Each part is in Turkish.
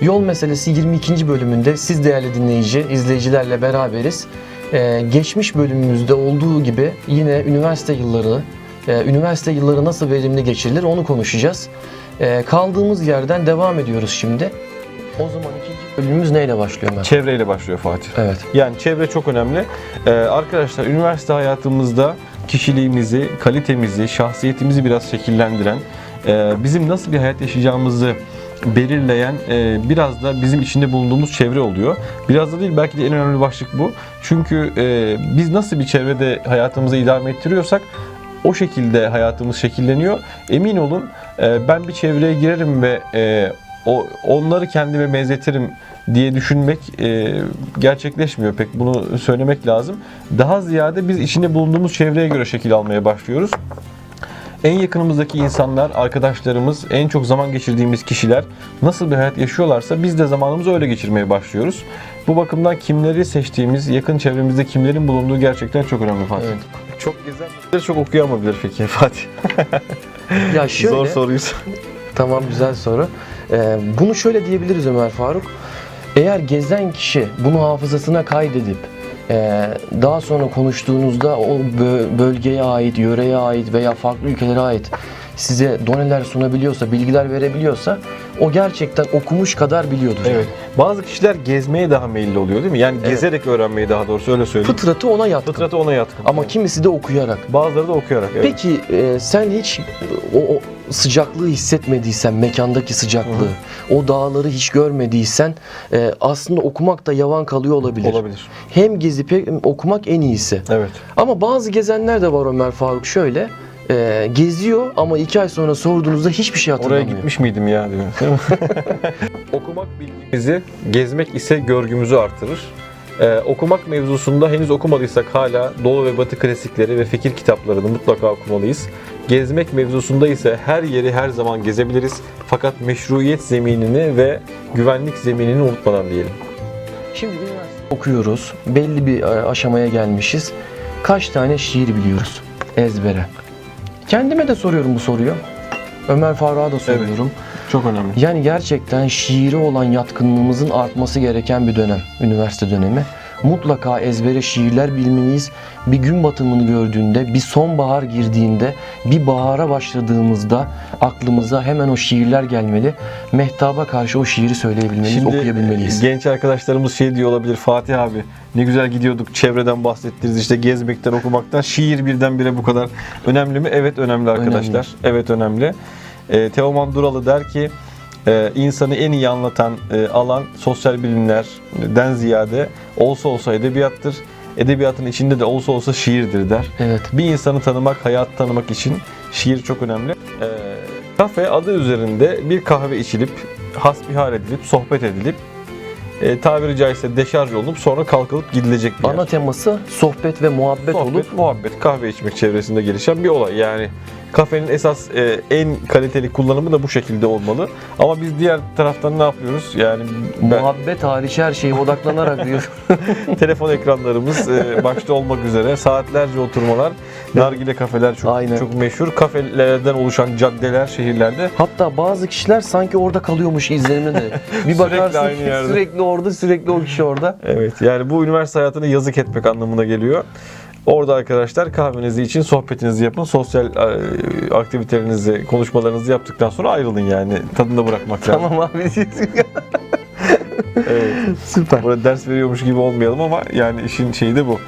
Yol Meselesi 22. bölümünde siz değerli dinleyici, izleyicilerle beraberiz. Ee, geçmiş bölümümüzde olduğu gibi yine üniversite yılları, e, üniversite yılları nasıl verimli geçirilir onu konuşacağız. Ee, kaldığımız yerden devam ediyoruz şimdi. O zaman ikinci bölümümüz neyle başlıyor Ömer? Çevreyle başlıyor Fatih. Evet. Yani çevre çok önemli. Ee, arkadaşlar üniversite hayatımızda kişiliğimizi, kalitemizi, şahsiyetimizi biraz şekillendiren, e, bizim nasıl bir hayat yaşayacağımızı belirleyen e, biraz da bizim içinde bulunduğumuz çevre oluyor. Biraz da değil belki de en önemli başlık bu. Çünkü e, biz nasıl bir çevrede hayatımızı idame ettiriyorsak o şekilde hayatımız şekilleniyor. Emin olun e, ben bir çevreye girerim ve e, o onları kendime benzetirim diye düşünmek e, gerçekleşmiyor pek. Bunu söylemek lazım. Daha ziyade biz içinde bulunduğumuz çevreye göre şekil almaya başlıyoruz. En yakınımızdaki insanlar, arkadaşlarımız, en çok zaman geçirdiğimiz kişiler nasıl bir hayat yaşıyorlarsa biz de zamanımızı öyle geçirmeye başlıyoruz. Bu bakımdan kimleri seçtiğimiz, yakın çevremizde kimlerin bulunduğu gerçekten çok önemli Fatih. Evet. Çok gezen, çok okuyamayabilir peki Fatih. Ya şöyle, Zor soruyuz. Tamam güzel soru. Ee, bunu şöyle diyebiliriz Ömer Faruk. Eğer gezen kişi bunu hafızasına kaydedip daha sonra konuştuğunuzda o bö- bölgeye ait, yöreye ait veya farklı ülkelere ait size doneler sunabiliyorsa, bilgiler verebiliyorsa o gerçekten okumuş kadar biliyordur. Evet. Bazı kişiler gezmeye daha meyilli oluyor değil mi? Yani Evet. gezerek öğrenmeyi daha doğrusu öyle söyleyeyim. Fıtratı ona yatkın. Fıtratı ona yatkın. Ama kimisi de okuyarak. Bazıları da okuyarak. Evet. Peki e, sen hiç o, o sıcaklığı hissetmediysen, mekandaki sıcaklığı, o dağları hiç görmediysen e, aslında okumak da yavan kalıyor olabilir. Olabilir. Hem gezip hem okumak en iyisi. Evet. Ama bazı gezenler de var Ömer Faruk şöyle. E, geziyor ama iki ay sonra sorduğunuzda hiçbir şey Oraya hatırlamıyor. gitmiş miydim ya diyor. Okumak bilgimizi, gezmek ise görgümüzü artırır. Ee, okumak mevzusunda henüz okumadıysak hala Doğu ve Batı klasikleri ve fikir kitaplarını mutlaka okumalıyız. Gezmek mevzusunda ise her yeri her zaman gezebiliriz. Fakat meşruiyet zeminini ve güvenlik zeminini unutmadan diyelim. Şimdi üniversite okuyoruz. Belli bir e, aşamaya gelmişiz. Kaç tane şiir biliyoruz ezbere? Kendime de soruyorum bu soruyu. Ömer Faruk'a da soruyorum. Çok önemli. Yani gerçekten şiire olan yatkınlığımızın artması gereken bir dönem, üniversite dönemi. Mutlaka ezbere şiirler bilmeliyiz. Bir gün batımını gördüğünde, bir sonbahar girdiğinde, bir bahara başladığımızda aklımıza hemen o şiirler gelmeli. Mehtaba karşı o şiiri söyleyebilmeliyiz, okuyabilmeliyiz. genç arkadaşlarımız şey diyor olabilir Fatih abi ne güzel gidiyorduk çevreden bahsettiniz işte gezmekten okumaktan şiir birdenbire bu kadar önemli mi? Evet önemli arkadaşlar. Önemli. Evet önemli. E, Teoman Duralı der ki e, insanı en iyi anlatan e, alan sosyal bilimlerden ziyade olsa olsa edebiyattır. Edebiyatın içinde de olsa olsa şiirdir der. Evet. Bir insanı tanımak, hayat tanımak için şiir çok önemli. Ee, kafe adı üzerinde bir kahve içilip, hasbihal edilip, sohbet edilip, e, tabiri caizse deşarj olup sonra kalkılıp gidilecek bir yer. Ana teması sohbet ve muhabbet, Sohbet, olup muhabbet, kahve içmek çevresinde gelişen bir olay. Yani kafenin esas e, en kaliteli kullanımı da bu şekilde olmalı. Ama biz diğer taraftan ne yapıyoruz? Yani ben- muhabbet hariç her şeye odaklanarak diyor. telefon ekranlarımız e, başta olmak üzere saatlerce oturmalar, nargile kafeler çok Aynen. çok meşhur. Kafelerden oluşan caddeler şehirlerde Hatta bazı kişiler sanki orada kalıyormuş izleniminde de. Bir Sürekli bakarsın aynı yerde. sürekli orada sürekli o kişi orada. Evet yani bu üniversite hayatına yazık etmek anlamına geliyor. Orada arkadaşlar kahvenizi için sohbetinizi yapın. Sosyal e, aktivitelerinizi, konuşmalarınızı yaptıktan sonra ayrılın yani. Tadında bırakmak lazım. Tamam abi. Evet. Süper. Burada ders veriyormuş gibi olmayalım ama yani işin şeyi de bu.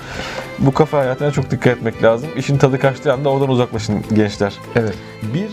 Bu kafe hayatına çok dikkat etmek lazım. İşin tadı kaçtığı anda oradan uzaklaşın gençler. Evet. Bir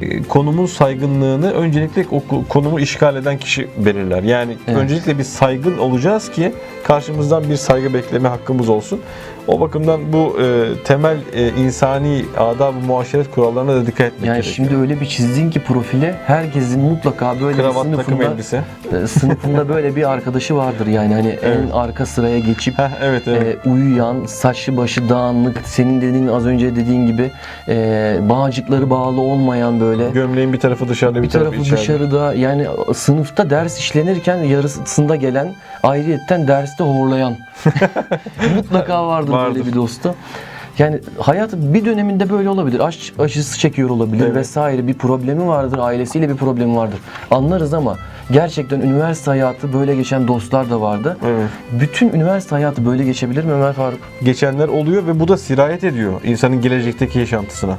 e, konumun saygınlığını öncelikle o ko- konumu işgal eden kişi belirler. Yani Evet. öncelikle bir saygın olacağız ki karşımızdan bir saygı bekleme hakkımız olsun. O bakımdan bu e, temel e, insani adab-ı muaşeret kurallarına da dikkat etmek Yani gerekiyor. şimdi öyle bir çizdin ki profile herkesin mutlaka böyle bir kravat takım sınıfında elbise. e, sınıfında böyle bir arkadaşı vardır yani hani en Evet. arka sıraya geçip Heh, evet evet. e, uyuyan, saçlı başı dağınık, senin dediğin az önce dediğin gibi e, bağcıkları bağlı olmayan böyle Gömleğin bir tarafı dışarıda bir, bir tarafı içeride. dışarıda yani sınıfta ders işlenirken yarısında gelen ayrıyetten derste horlayan mutlaka vardır Vardır. böyle bir dostu. Yani hayatı bir döneminde böyle olabilir. Aşk acısı çekiyor olabilir Evet. vesaire bir problemi vardır, ailesiyle bir problemi vardır. Anlarız ama gerçekten üniversite hayatı böyle geçen dostlar da vardı. Evet. Bütün üniversite hayatı böyle geçebilir mi Ömer Faruk? Geçenler oluyor ve bu da sirayet ediyor insanın gelecekteki yaşantısına.